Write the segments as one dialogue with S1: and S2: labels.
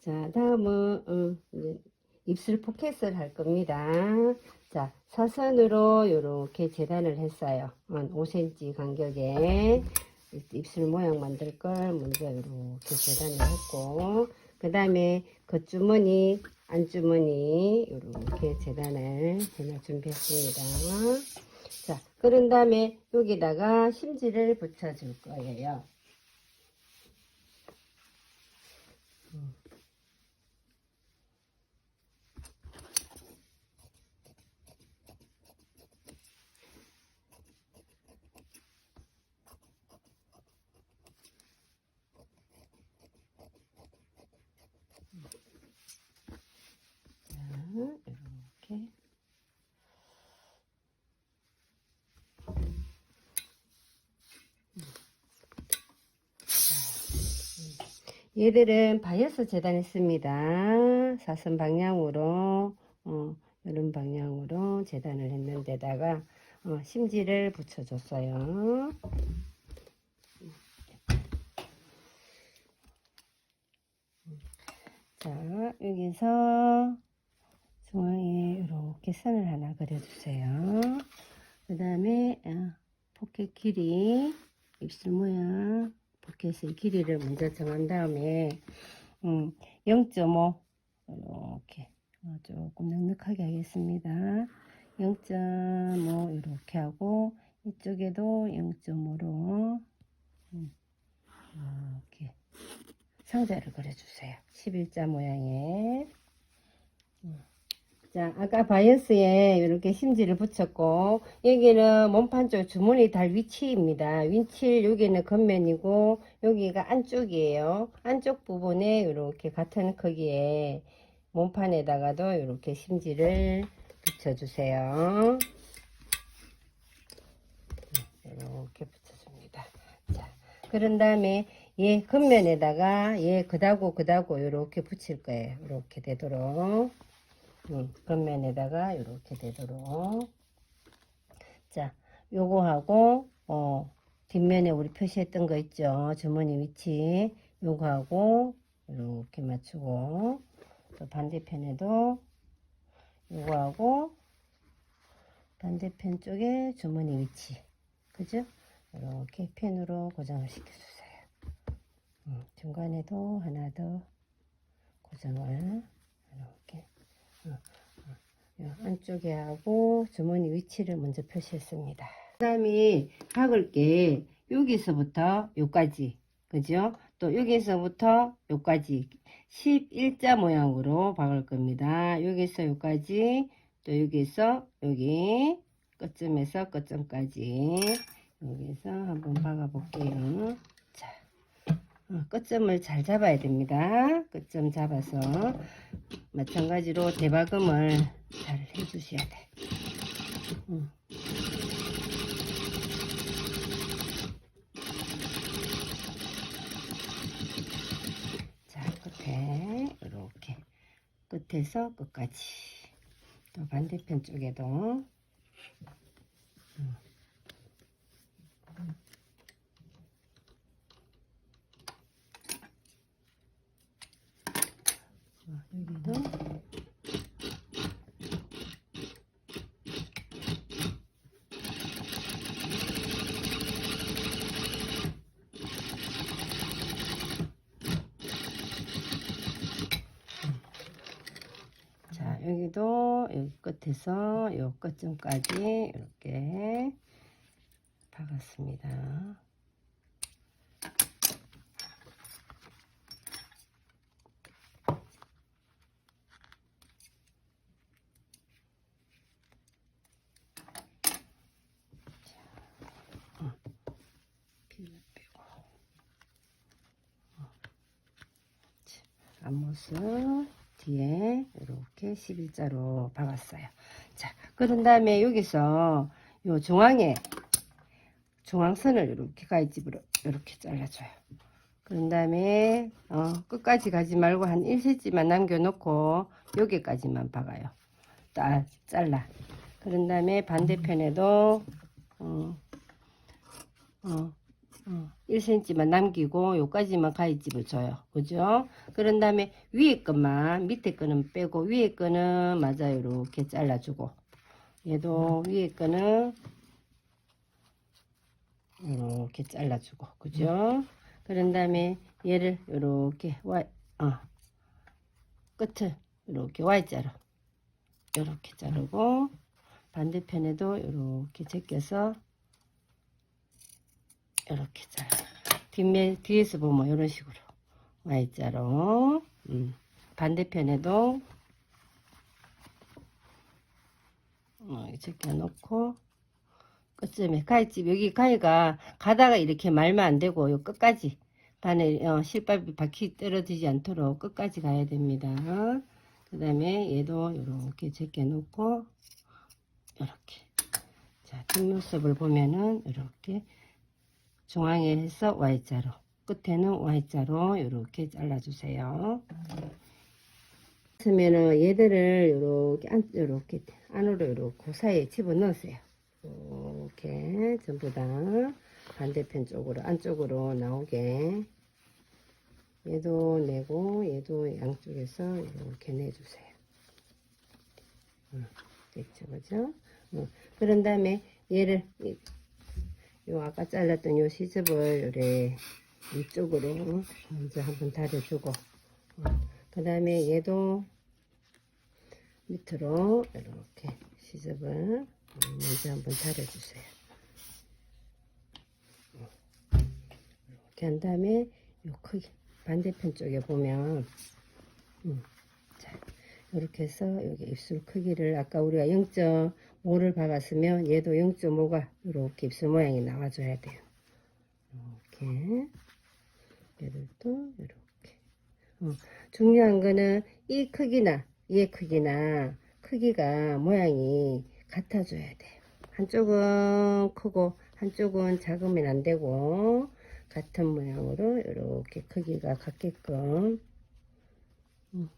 S1: 자, 다음은 어, 이제 입술 포켓을 할 겁니다. 자, 사선으로 이렇게 재단을 했어요. 한 5cm 간격에 입술 모양 만들 걸 먼저 이렇게 재단을 했고, 그 다음에 겉주머니, 안주머니 이렇게 재단을 해놔 준비했습니다. 자, 그런 다음에 여기다가 심지를 붙여줄 거예요. 이렇게 얘들은 바이어스 재단했습니다. 사선 방향으로 어, 이런 방향으로 재단을 했는데다가 어, 심지를 붙여줬어요. 자 여기서 중앙에 이렇게 선을 하나 그려주세요. 그 다음에 어, 포켓 길이 입술 모양 포켓의 길이를 먼저 정한 다음에 음, 0.5 이렇게 어, 조금 넉넉하게 하겠습니다. 0.5 이렇게 하고 이쪽에도 0.5로 음, 이렇게 상자를 그려주세요. 11자 모양의 자, 아까 바이어스에 이렇게 심지를 붙였고, 여기는 몸판 쪽 주머니 달 위치입니다. 위치, 여기는 겉면이고, 여기가 안쪽이에요. 안쪽 부분에 이렇게 같은 크기의 몸판에다가도 이렇게 심지를 붙여주세요. 이렇게 붙여줍니다. 자, 그런 다음에 얘 겉면에다가 얘 그다고 그다고 이렇게 붙일 거예요. 이렇게 되도록. 음, 겉면에다가 이렇게 되도록. 자 요거하고 어 뒷면에 우리 표시했던 거 있죠? 주머니 위치. 요거하고 이렇게 맞추고 또 반대편에도 요거하고 반대편 쪽에 주머니 위치. 그죠? 이렇게 펜으로 고정을 시켜주세요. 음, 중간에도 하나 더 고정을 이렇게 어, 요 안쪽에 하고 주머니 위치를 먼저 표시했습니다. 그 다음에 박을 게 여기서부터 여기까지 그죠? 또 여기서부터 여기까지 11자 모양으로 박을 겁니다. 여기서 여기까지 또 여기서 여기 끝점에서 끝점까지 여기서 한번 박아 볼게요. 끝점을 잘 잡아야 됩니다. 끝점 잡아서 마찬가지로 대박음을 잘 해주셔야 돼. 음. 자, 끝에 이렇게 끝에서 끝까지 또 반대편 쪽에도 음. 어, 여기도 자, 여기도 여기 끝에서 요 끝점까지 이렇게 박았습니다. 앞모습 뒤에 이렇게 11자로 박았어요. 자, 그런 다음에 여기서 요 중앙에 중앙선을 이렇게 가위집으로 이렇게 잘라줘요. 그런 다음에 어, 끝까지 가지 말고 한 1cm만 남겨놓고 여기까지만 박아요. 딱 잘라. 그런 다음에 반대편에도 어, 어, 어, 1cm만 남기고 요까지만 가위집을 줘요. 그죠? 그런 다음에 위에 것만 밑에 거는 빼고 위에 거는 맞아요. 이렇게 잘라주고 얘도 위에 거는 이렇게 잘라주고 그죠? 그런 다음에 얘를 이렇게 Y 어, 끝을 이렇게 Y자로 이렇게 자르고 반대편에도 이렇게 제껴서 이렇게 잘라. 뒷면 뒤에서 보면 이런 식으로. Y자로. 음. 반대편에도. 어, 제껴 놓고. 끝쯤에 가위집. 여기 가위가 가다가 이렇게 말면 안 되고 요 끝까지. 반에 어, 실밥이 바퀴 떨어지지 않도록 끝까지 가야 됩니다. 그 다음에 얘도 이렇게 제껴 놓고. 이렇게. 자 뒷모습을 보면은 이렇게 중앙에 해서 Y자로 끝에는 Y자로 이렇게 잘라주세요. 그러면은 얘들을 이렇게 안 이렇게 안으로 이렇게 그 사이에 집어 넣으세요. 이렇게 전부 다 반대편 쪽으로 안쪽으로 나오게 얘도 내고 얘도 양쪽에서 이렇게 내주세요. 음, 됐죠, 그죠? 음, 그런 다음에 얘를 이- 요 아까 잘랐던 요 시접을 요래 이쪽으로 먼저 한번 다려주고 그 다음에 얘도 밑으로 이렇게 시접을 먼저 한번 다려주세요. 이렇게 한 다음에 요 크기 반대편 쪽에 보면 음, 자 이렇게 해서 여기 입술 크기를 아까 우리가 0.5를 박았으면 얘도 0.5가 이렇게 입술 모양이 나와줘야 돼요. 이렇게 얘들도 이렇게 어, 중요한 거는 이 크기나 얘 크기나 크기가 모양이 같아줘야 돼요. 한쪽은 크고 한쪽은 작으면 안 되고 같은 모양으로 이렇게 크기가 같게끔 음.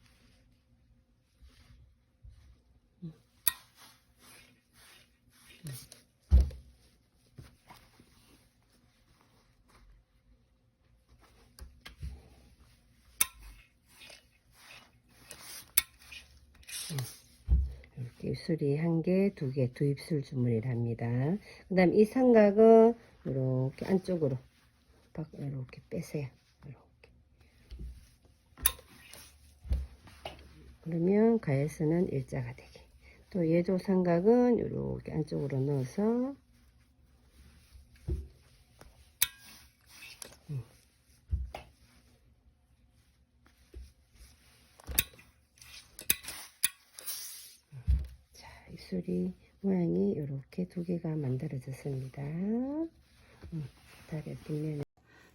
S1: 입술이 한 개, 두 개, 두 입술 주문이랍니다. 그 다음 이 삼각은 이렇게 안쪽으로 밖 이렇게 빼세요. 이렇게. 그러면 가에서는 일자가 되게. 또 예조 삼각은 이렇게 안쪽으로 넣어서 음. 자, 입술이 모양이 이렇게 두 개가 만들어졌습니다. 음, 다리 뒷면에.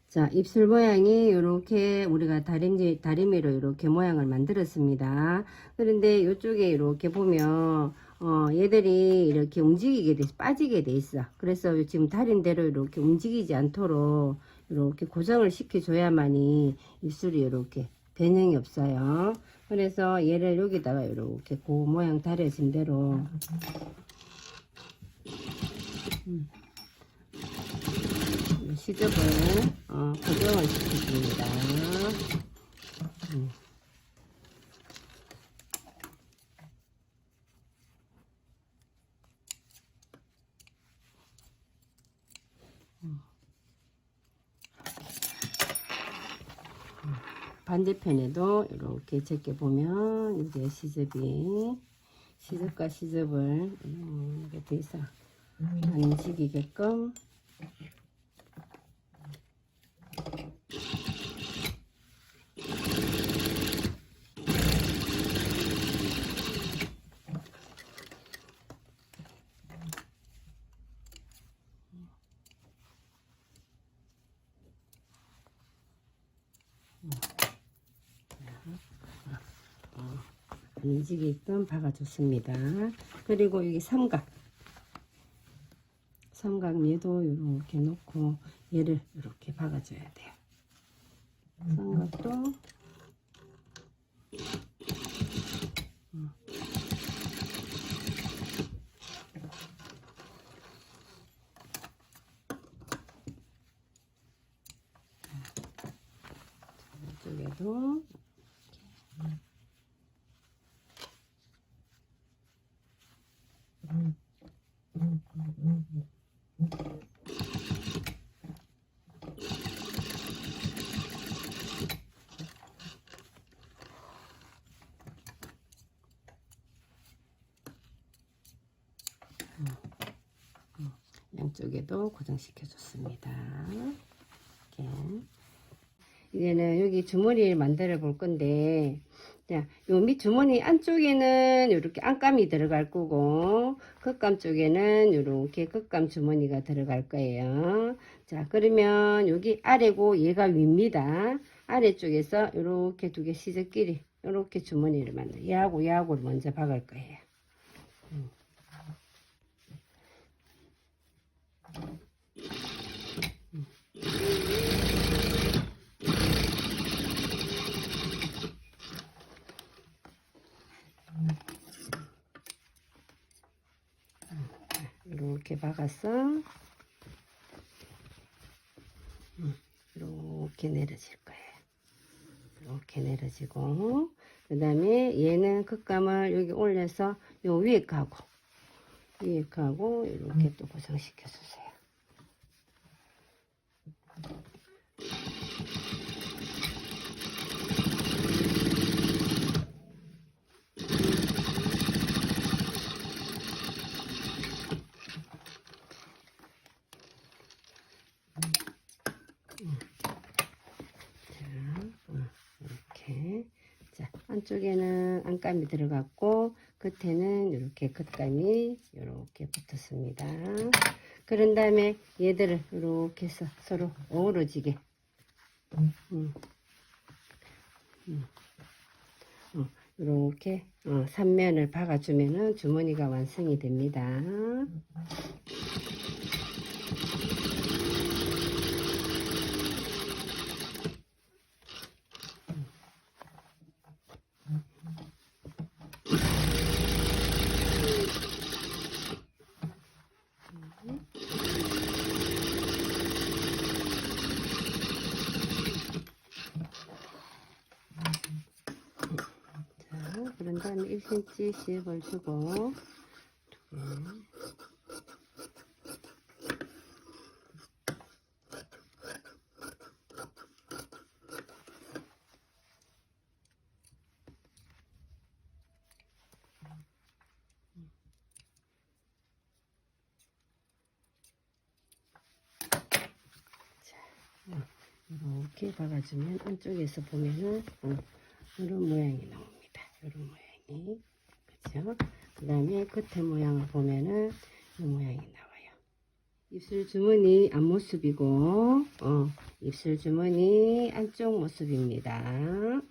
S1: 자, 입술 모양이 이렇게 우리가 다림지, 다리미로 이렇게 모양을 만들었습니다. 그런데 이쪽에 이렇게 보면, 어, 얘들이 이렇게 움직이게 돼, 빠지게 돼 있어. 그래서 지금 다린 대로 이렇게 움직이지 않도록 이렇게 고정을 시켜줘야만이 입술이 이렇게 변형이 없어요. 그래서 얘를 여기다가 이렇게 그 모양 다려진 대로 음. 시접을 어, 고정을 시켜줍니다. 음. 반대편에도 이렇게 제껴 보면 이제 시접이 시접과 시접을 음, 이렇게 돼서 안 움직이게끔 움직이 있던 박아줬습니다. 그리고 여기 삼각 삼각 얘도 이렇게 놓고 얘를 이렇게 박아줘야 돼요. 삼각도 이쪽에도 고정시켜 줬습니다. 이렇게. 이제는 여기 주머니를 만들어 볼 건데, 자, 요 밑 주머니 안쪽에는 이렇게 안감이 들어갈 거고, 겉감 쪽에는 이렇게 겉감 주머니가 들어갈 거예요. 자, 그러면 여기 아래고 얘가 위입니다. 아래쪽에서 이렇게 두 개 시접끼리 이렇게 주머니를 만들. 얘하고 얘하고를 먼저 박을 거예요. 이렇게. 음, 이렇게 내려질 거예요. 이렇게 내려지고, 그 다음에 얘는 겉감을 여기 올려서 요 위에 가고, 위에 가고, 이렇게 또 고정시켜 주세요. 안쪽에는 안감이 들어갔고, 끝에는 이렇게 겉감이 이렇게 붙었습니다. 그런 다음에 얘들을 이렇게 해서 서로 어우러지게. 음. 음. 어, 이렇게 어, 삼면을 박아주면은 주머니가 완성이 됩니다. 다음에 1cm씩 걸주고 두 개. 이렇게 박아주면 안쪽에서 보면은 어, 이런 모양이 나옵니다. 이런 모양 이 그죠? 그 다음에 끝에 모양을 보면은 이 모양이 나와요. 입술 주머니 앞모습이고 어, 입술 주머니 안쪽 모습입니다.